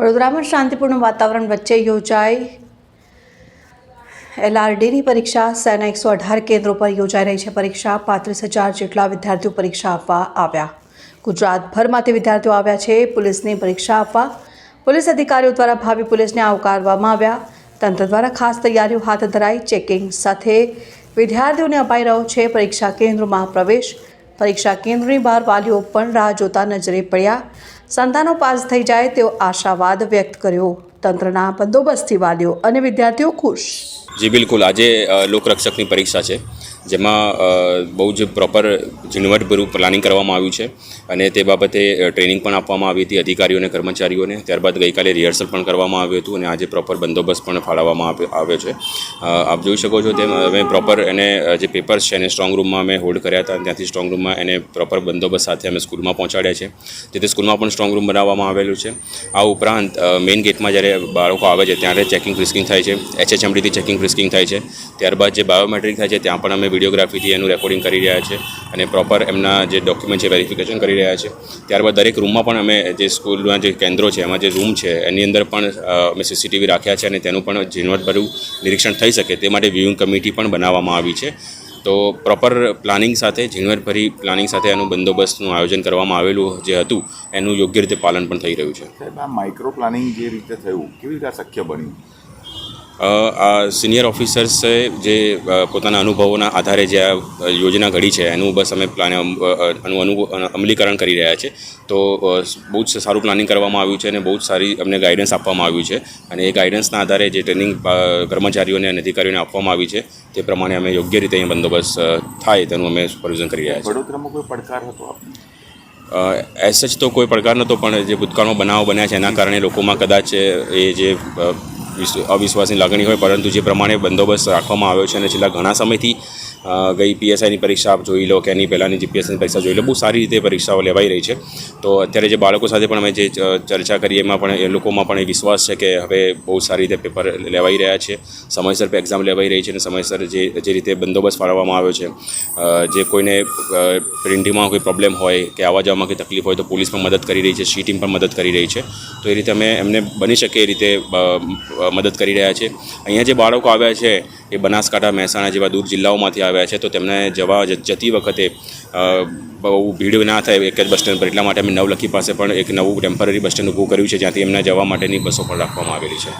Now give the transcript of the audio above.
વડોદરામાં શાંતિપૂર્ણ વાતાવરણ વચ્ચે યોજાઈ એલઆરડીની પરીક્ષા. સેના એકસો અઢાર કેન્દ્રો પર યોજાઈ રહી છે પરીક્ષા. પાંત્રીસ હજાર જેટલા વિદ્યાર્થીઓ પરીક્ષા આપવા આવ્યા. ગુજરાતભરમાંથી વિદ્યાર્થીઓ આવ્યા છે. પોલીસની પરીક્ષા આપવા. પોલીસ અધિકારીઓ દ્વારા ભાવિ પોલીસને આવકારવામાં આવ્યા. તંત્ર દ્વારા ખાસ તૈયારીઓ હાથ ધરાઈ. ચેકિંગ સાથે વિદ્યાર્થીઓને અપાઈ રહ્યો છે પરીક્ષા કેન્દ્રોમાં પ્રવેશ. પરીક્ષા કેન્દ્રની બહાર વાલીઓ પણ રાહ જોતા નજરે પડ્યા. સંતાનો પાસ થઈ જાય તેવો આશાવાદ વ્યક્ત કર્યો. તંત્રના બંદોબસ્તથી વાલીઓ અને વિદ્યાર્થીઓ ખુશ. જી, બિલકુલ. આજે લોકરક્ષકની પરીક્ષા છે. જેમાં બહુ જ પ્રોપર ઝીણવટભર્યું પ્લાનિંગ કરવામાં આવ્યું છે. અને તે બાબતે ટ્રેનિંગ પણ આપવામાં આવી હતી અધિકારીઓને, કર્મચારીઓને. ત્યારબાદ ગઈકાલે રિહર્સલ પણ કરવામાં આવ્યું હતું અને આજે પ્રોપર બંદોબસ્ત પણ ફાળવવામાં આવ્યો છે. આપ જોઈ શકો છો તેમ, અમે પ્રોપર એને જે પેપર્સ છે એને સ્ટ્રોંગ રૂમમાં અમે હોલ્ડ કર્યા હતા ત્યાંથી સ્ટ્રોંગ રૂમમાં એને પ્રોપર બંદોબસ્ત સાથે અમે સ્કૂલમાં પહોંચાડ્યા છે. જેથી સ્કૂલમાં પણ સ્ટ્રોંગ રૂમ બનાવવામાં આવેલું છે. આ ઉપરાંત મેઇન ગેટમાં જ્યારે બાળકો આવે છે, ત્યારે ચેકિંગ ફ્રિસ્કિંગ થાય છે. એચએચએમડીથી ચેકિંગ ફ્રિસ્કિંગ થાય છે. ત્યારબાદ જે બાયોમેટ્રિક થાય છે, ત્યાં પણ અમે વિડીયોગ્રાફીથી એનું રેકોર્ડિંગ કરી રહ્યા છે અને પ્રોપર એમના જે ડોક્યુમેન્ટ છે વેરિફિકેશન કરી રહ્યા છે. ત્યારબાદ દરેક રૂમમાં પણ અમે જે સ્કૂલના જે કેન્દ્રો છે, એમાં જે રૂમ છે, એની અંદર પણ અમે સીસીટીવી રાખ્યા છે અને તેનું પણ ઝીણવટભર્યું નિરીક્ષણ થઈ શકે તે માટે વ્યુઇંગ કમિટી પણ બનાવવામાં આવી છે. તો પ્રોપર પ્લાનિંગ સાથે ઝીણવટભરી પ્લાનિંગ સાથે એનું બંદોબસ્તનું આયોજન કરવામાં આવેલું જે હતું, એનું યોગ્ય રીતે પાલન પણ થઈ રહ્યું છે. આ માઇક્રો પ્લાનિંગ જે રીતે થયું, કેવી રીતે શક્ય બન્યું? આ સિનિયર ઓફિસર્સે જે પોતાના અનુભવોના આધારે જે આ યોજના ઘડી છે એનું બસ અમે પ્લાન અમલીકરણ કરી રહ્યા છે. તો બહુ જ સારું પ્લાનિંગ કરવામાં આવ્યું છે અને બહુ જ સારી અમને ગાઈડન્સ આપવામાં આવ્યું છે. અને એ ગાઈડન્સના આધારે જે ટ્રેનિંગ કર્મચારીઓને અને અધિકારીઓને આપવામાં આવી છે તે પ્રમાણે અમે યોગ્ય રીતે અહીં બંદોબસ્ત થાય તેનું અમે સુપરવિઝન કરી રહ્યા છીએ. વડોદરામાં કોઈ પડકાર હતો એસ સચ તો કોઈ પડકાર નહોતો પણ જે ભૂતકાળમાં બનાવો બન્યા છે એના કારણે લોકોમાં કદાચ એ જે અવિશ્વાસની લાગણી હોય પરંતુ જે પ્રમાણે બંદોબસ્ત રાખવામાં આવ્યો છે અને છેલ્લા ઘણા સમયથી ગઈ પીએસઆઈની પરીક્ષા આપ જોઈ લો કે એની પહેલાંની જીપીએસની પરીક્ષા જોઈ લો, બહુ સારી રીતે પરીક્ષાઓ લેવાઈ રહી છે. તો અત્યારે જે બાળકો સાથે પણ અમે જે ચર્ચા કરીએ, એમાં પણ એ લોકોમાં પણ એ વિશ્વાસ છે કે હવે બહુ સારી રીતે પેપર લેવાઈ રહ્યા છે. સમયસર એક્ઝામ લેવાઈ રહી છે અને સમયસર જે જે રીતે બંદોબસ્ત ફાળવવામાં આવ્યો છે. જે કોઈને પ્રિન્ટિંગમાં કોઈ પ્રોબ્લેમ હોય કે આવવા જવામાં કોઈ તકલીફ હોય તો પોલીસ પણ મદદ કરી રહી છે, સી ટીમ પણ મદદ કરી રહી છે. તો એ રીતે અમે એમને બની શકે એ રીતે મદદ કરી રહ્યા છે. અહીંયા જે બાળકો આવ્યા છે, એ બનાસકાંઠા, મહેસાણા જેવા દૂર જિલ્લાઓમાંથી આવ્યા છે, તો તેમને જવા જતી વખતે બહુ ભીડ ના થાય એક જ બસ સ્ટેન્ડ પર, એટલા માટે અમે નવલખી પાસે પણ એક નવું ટેમ્પરરી બસ સ્ટેન્ડ ઊભું કર્યું છે, જ્યાંથી એમને જવા માટેની બસો પણ રાખવામાં આવેલી છે.